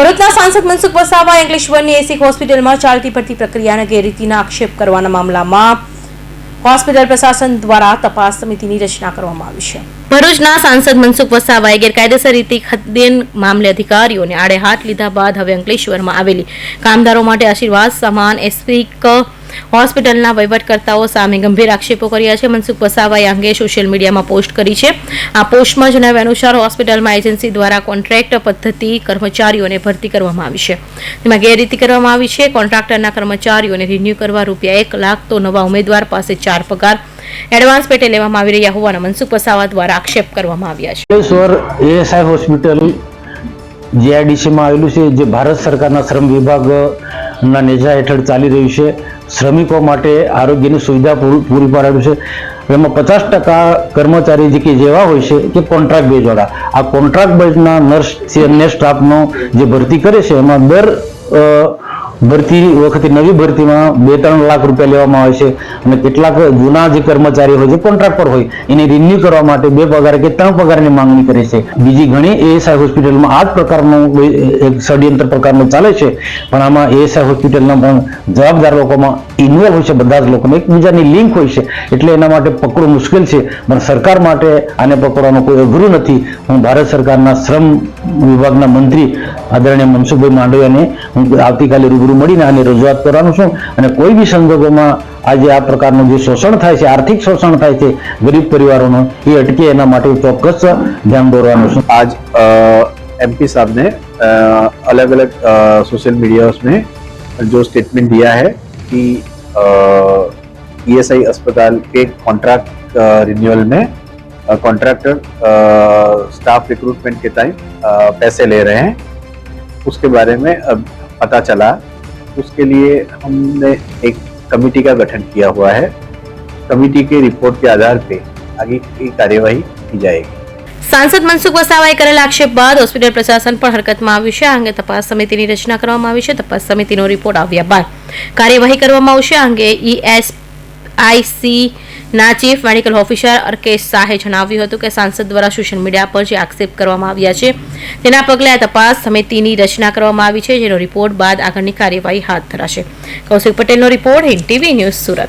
ભરૂચના સાંસદ મનસુખ વસાવા અંકલેશ્વરની એસી હોસ્પિટલમાં ચાલતી ભરતી પ્રક્રિયાના ગેરરીતિના આક્ષેપ કરવાના મામલામાં હોસ્પિટલ પ્રશાસન દ્વારા તપાસ સમિતિની રચના કરવામાં આવી છે. ભરૂચના સાંસદ મનસુખ વસાવાએ ગેરકાયદેસર રીતે ખદેન મામલે અધિકારીઓને આડે હાથ લીધા બાદ હવે અંકલેશ્વરમાં આવેલી કામદારો માટે આશીર્વાદ સમાન એસ્પિક હોસ્પિટલના વહીવટકર્તાઓ સામે ગંભીર આક્ષેપો કર્યા છે. મનસુખ વસાવાએ અંગે સોશિયલ મીડિયામાં પોસ્ટ કરી છે. આ પોસ્ટમાં જણાવ્યા અનુસાર હોસ્પિટલમાં એજન્સી દ્વારા કોન્ટ્રાક્ટ પદ્ધતિ કર્મચારીઓને ભરતી કરવામાં આવી છે. તેમાં ગેરરીતિ કરવામાં આવી છે. કોન્ટ્રાક્ટરના કર્મચારીઓને રિન્યૂ કરવા રૂપિયા એક લાખ તો નવા ઉમેદવાર પાસે ચાર પગાર. એડવાન્સ પેટે લેવામાં આવી રહ્યા હોવાના મનસુખ વસાવા દ્વારા આક્ષેપ કરવામાં આવ્યા છે. હોસ્પિટલ જીઆઈડીસીમાં આવેલું છે, જે ભારત સરકારના શ્રમ વિભાગના નેજા હેઠળ ચાલી રહ્યું છે. શ્રમિકો માટે આરોગ્યની સુવિધા પૂરી પાડેલું છે. એમાં પચાસ ટકા કર્મચારી જે કે જેવા હોય છે કે કોન્ટ્રાક્ટ બેઝવાળા આ કોન્ટ્રાક્ટ બેઝના નર્સ છે, અન્ય સ્ટાફનો જે ભરતી કરે છે, એમાં દર ભરતી વખતે નવી ભરતીમાં બે ત્રણ લાખ રૂપિયા લેવામાં આવે છે અને કેટલાક જૂના જે કર્મચારી હોય, જે કોન્ટ્રાક્ટ પર હોય, એને રિન્યુ કરવા માટે બે પગાર કે ત્રણ પગારની માંગણી કરે છે. બીજી ઘણી એએસઆઈ હોસ્પિટલમાં આ જ પ્રકારનું એક ષડયંત્ર પ્રકારનું ચાલે છે, પણ આમાં એએસઆઈ હોસ્પિટલના પણ જવાબદાર લોકોમાં ઇન્વોલ્વ હોય છે, બધા જ લોકોમાં. એકબીજાની લિંક હોય છે, એટલે એના માટે પકડવું મુશ્કેલ છે, પણ સરકાર માટે આને પકડવાનું કોઈ અઘરું નથી. હું ભારત સરકારના શ્રમ વિભાગના મંત્રી આદરણીય મનસુખભાઈ માંડવિયાને હું આવતીકાલે રૂબરૂ મળીને આની રજૂઆત કરવાનું છું અને કોઈ બી સંજોગોમાં આજે આ પ્રકારનું જે શોષણ થાય છે આર્થિક શોષણ થાય છે ગરીબ પરિવારોનું એ અટકે એના માટે ચોક્કસ ધ્યાન દોરવાનું છું आज एमपी साहब ने अलग अलग सोशल मीडिया में जो स्टेटमेंट दिया है कि ईएसआई अस्पताल के कॉन्ट्रैक्ट रिन्यूअल में कॉन्ट्रैक्टर स्टाफ रिक्रूटमेंट के टाइम पैसे ले रहे हैं उसके बारे में अब पता चला उसके लिए हमने एक कमेटी का गठन किया हुआ है कमेटी के रिपोर्ट के आधार पे आगे की कार्यवाही की जाएगी સાંસદ મનસુખ વસાવાએ કરેલા આક્ષેપ બાદ હોસ્પિટલ પ્રશાસન પણ હરકતમાં આવ્યું છે આ અંગે તપાસ સમિતિની રચના કરવામાં આવી છે તપાસ સમિતિનો રિપોર્ટ આવ્યા બાદ કાર્યવાહી કરવામાં આવશે આ અંગે ઈએસઆઈસી ના ચીફ મેડિકલ ઓફિસર અર્કેશ શાહે જણાવ્યું હતું કે સાંસદ દ્વારા સોશિયલ મીડિયા પર જે આક્ષેપ કરવામાં આવ્યા છે, તેના પગલે આ તપાસ સમિતિની રચના કરવામાં આવી છે, જેનો રિપોર્ટ બાદ આગળની કાર્યવાહી હાથ ધરાશે. કૌશિક પટેલનો report Hind TV news Surat.